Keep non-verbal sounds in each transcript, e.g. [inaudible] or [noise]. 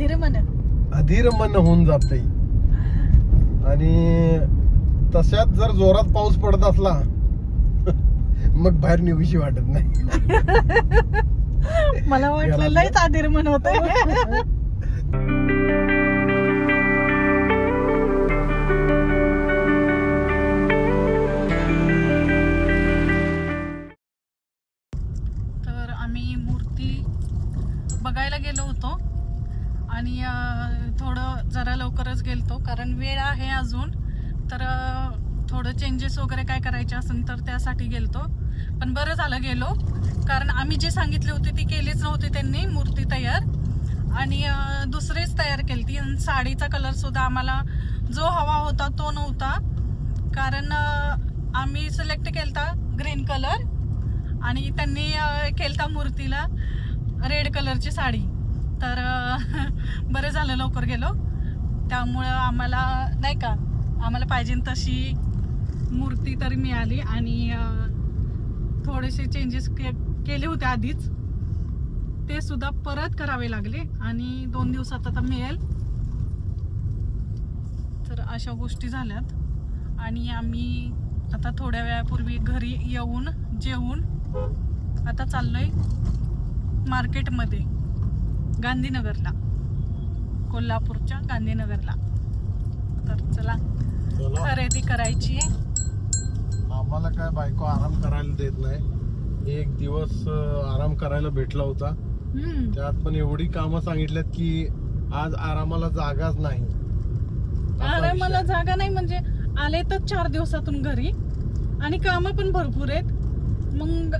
अधीर मन अधीर मन होऊन जाते आणि तशात जर जोरात पाऊस पडत असला मग बाहेर निघूशी वाटत नाही. मला वाटलं लयच अधीर मन होत तर आम्ही मूर्ती बघायला गेलो होतो. आणि थोडं जरा लवकरच गेलतो. कारण वेळ आहे अजून. तर थोडं चेंजेस वगैरे काय करायचे असेल तर त्यासाठी गेलतो. पण बरं झालं गेलो. कारण आम्ही जे सांगितले होते ती केलीच नव्हती त्यांनी मूर्ती तयार. आणि दुसरीच तयार केली ती आणि साडीचा कलर सुद्धा आम्हाला जो हवा होता तो नव्हता. कारण आम्ही सिलेक्ट केलता ग्रीन कलर आणि त्यांनी केलता मूर्तीला रेड कलरची साडी. तर [laughs] बरं झालं लवकर गेलो. त्यामुळं आम्हाला नाही का आम्हाला पाहिजे तशी मूर्ती तरी मिळाली आणि थोडेसे चेंजेस के केले होते आधीच. ते सुद्धा परत करावे लागले आणि दोन दिवसात आता मिळेल. तर अशा गोष्टी झाल्यात. आणि आम्ही आता थोड्या वेळापूर्वी घरी येऊन जेवून आता चाललोय मार्केटमध्ये. गांधीनगरला. कोल्हापूरच्या गांधीनगरला. तर चला खरेदी करायची आहे. आम्हाला काय बायको आराम करायला देत नाही. एक दिवस आराम करायला भेटला होता. त्यात पण एवढी कामं सांगितल्यात की आज आरामाला जागाच नाही. असा अरे विषय मला आहे. जागा नाही म्हणजे आले तर चार दिवसातून घरी आणि काम पण भरपूर आहेत. मग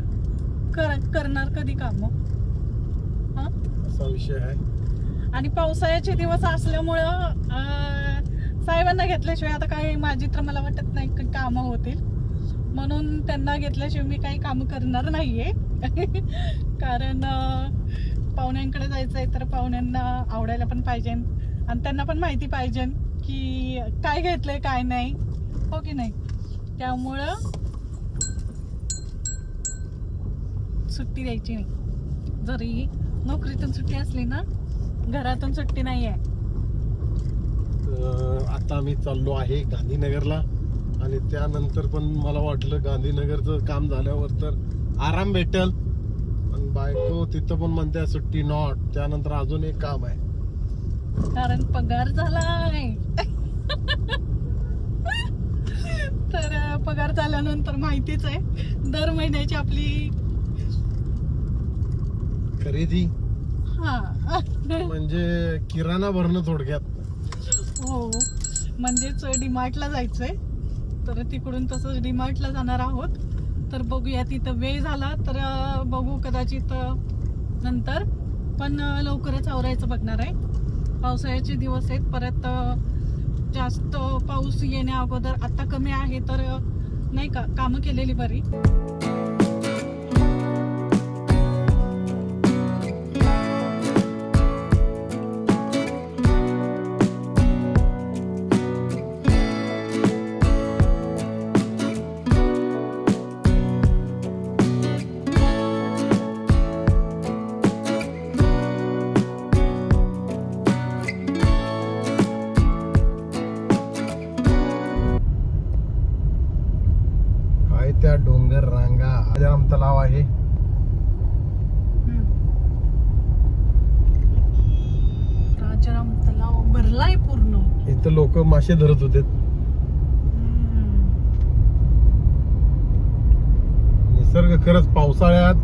कर- करणार कधी काम? असा विषय आहे. आणि पावसाळ्याचे दिवस असल्यामुळं अं, साहेबांना घेतल्याशिवाय आता काही माझी तर मला वाटत नाही की कामं होतील. म्हणून त्यांना घेतल्याशिवाय मी काही कामं करणार नाहीये. [laughs] कारण अं, पाहुण्यांकडे जायचं आहे तर पाहुण्यांना आवडायला पण पाहिजे. आणि त्यांना पण माहिती पाहिजे की काय घेतलंय काय नाही. हो की नाही? त्यामुळं सुट्टी द्यायची नाही. जरी नोकरीतून सुट्टी असली ना घरातून सुट्टी नाही आहे आता आम्ही चाललो आहे गांधीनगरला आणि त्यानंतर पण मला वाटलं गांधीनगरचं काम झाल्यावर तर आराम भेटल. पण बायको तिथं पण म्हणते सुट्टी नॉट त्यानंतर अजून एक काम आहे. कारण पगार झालाय. तर अं, पगार झाल्यानंतर माहितीच आहे दर महिन्याची आपली खरेदी हा. म्हणजे किराणा भरणं थोडक्यात. हो. म्हणजेच डीमार्टला जायचंय. तर तिकडून तसंच डीमार्टला जाणार आहोत. तर बघूया तिथं वेळ झाला तर अं, बघू कदाचित अं, नंतर. पण अं, लवकरच आवरायचं बघणार आहे. पावसाळ्याचे दिवस आहेत. परत अं, जास्त पाऊस येण्या अगोदर आता कमी आहे तर अं, नाही का? कामं केलेली बरी. लोक मासे धरत होते. निसर्ग खरंच पावसाळ्यात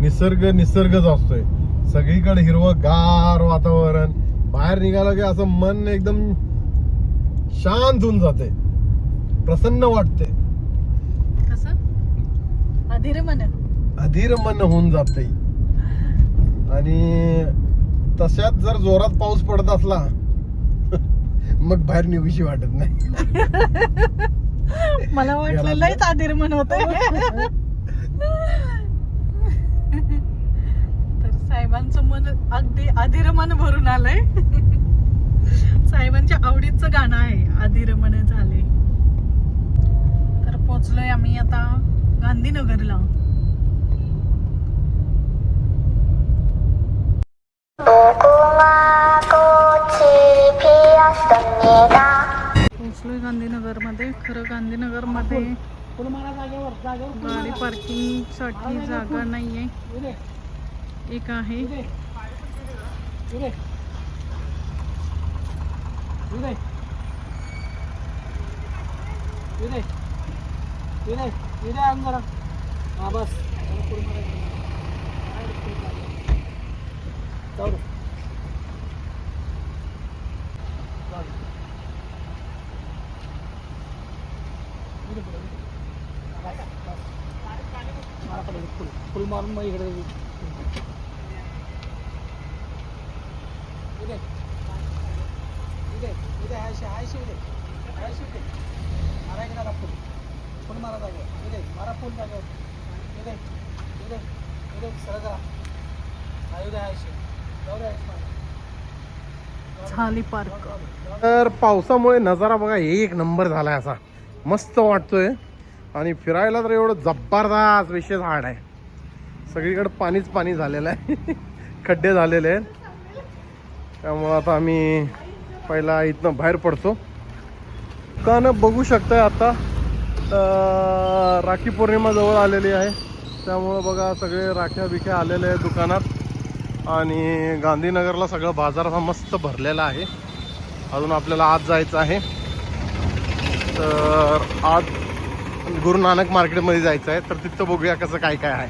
निसर्ग निसर्गच असतोय. सगळीकडे हिरवं गार वातावरण. बाहेर निघालं की असं मन एकदम शांत होऊन जाते. प्रसन्न वाटते. अधीर मन. अधीर मन होऊन जाते. आणि तशात जर जोरात पाऊस पडत असला मग बाहेर निघूशी वाटत नाही. मला वाटलं लयच अधीर मन होत तर साहेबांचं मन अगदी अधीर मन भरून आलंय. साहेबांच्या आवडीचं गाणं आहे अधीर मन झाले. तर पोचलोय आम्ही आता गांधीनगरला. Cô गांधीनगरमध्ये. खरं गांधीनगरमध्ये गाडी पार्किंगसाठी जागा नाही आहे एक आहे. बस बस जाऊ फुल फुल मारून मग इकडे मारा मारा जागेवर. मारा जागेवर. सरळ करा हा जाऊ झाली पार्क. तर पावसामुळे नजारा बघा एक नंबर झालाय असा. मस्त वाटतोय. आणि फिरायला तर एवढं जबरदस्त विशेष हाड आहे. सगळीकडे पाणीच पाणी झालेलं आहे. खड्डे झालेले आहेत. त्यामुळं आता आम्ही पहिला इथनं बाहेर पडतो. दुकानं बघू शकताय आता राखी पौर्णिमा जवळ आलेली आहे. त्यामुळं बघा सगळे राख्या बिख्या आलेले आहेत दुकानात. आणि गांधीनगरला सगळं बाजार हा मस्त भरलेला आहे. अजून आपल्याला आज जायचं आहे. तर आज गुरु नानक मार्केटमध्ये जायचं आहे. तर तिथं बघूया कसं काय काय आहे.